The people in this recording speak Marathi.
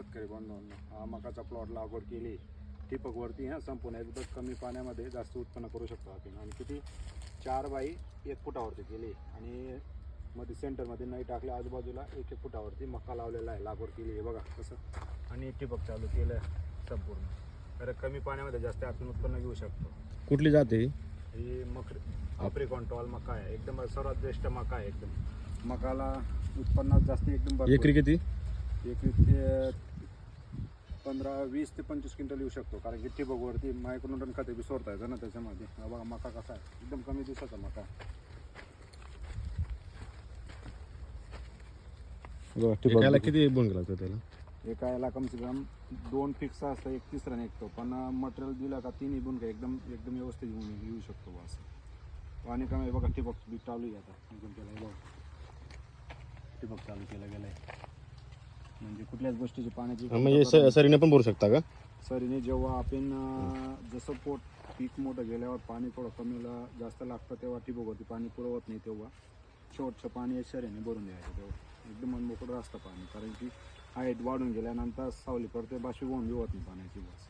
शेतकरी बांधवांनो हा मकाचा प्लॉट लागवड केली. ठिबकवरती हा संपूर्ण एकदम कमी पाण्यामध्ये जास्त उत्पन्न करू शकतो आपण. आणि किती? चार बाई एक फुटावरती केली. आणि मध्ये सेंटरमध्ये नाही टाकले आजूबाजूला एक एक फुटावरती मका लावलेला आहे लागवड केली आहे बघा कसं. आणि ठिबक चालू केलं संपूर्ण. तर कमी पाण्यामध्ये जास्त आपण उत्पन्न घेऊ शकतो. कुठली जाते ही? मकर आफ्रिकॉन टॉल मका आहे. एकदम सर्वात बेस्ट मका आहे एकदम. मकाला उत्पन्नात जास्त एकदम. एकरी किती? एकरी ते पंधरा वीस ते पंचवीस क्विंटल येऊ शकतो. कारण की ठिबकवरती मायक्रोन्यूटन खते बी सोडता येतं ना त्याच्यामध्ये. हा बघा मका कसा आहे? एकदम कमी दिवसाचा मका एकाला किती लागतं त्याला? एका याला कमसे कम दोन फिक्स असतं एक तिसरा निघतो. पण मटेरियल दिलं का तिन्ही बुनका एकदम एकदम व्यवस्थित घेऊन येऊ शकतो असं पाणी कमी आहे बघा ठिबक बी चालू आहे आता. एकदम केलं आहे बघा. ठिबक चालू केलं गेलं आहे म्हणजे कुठल्याच गोष्टीची पाण्याची हा, म्हणजे स- सरीने पण भरू शकता का? सरीने जेव्हा आपण अं, जसं पोट पीक मोठं गेल्यावर पाणी थोडं कमीला जास्त लागतं तेव्हा ठिबकवरती पाणी पुरवत नाही तेव्हा. शेवटचं पाणी सरीने भरून द्यायचं तेव्हा. एकदम मनमोकळं असतं पाणी कारण की हाईट वाढून गेल्यानंतर सावली पडते बाशी होऊन बी होत नाही पाण्याची बस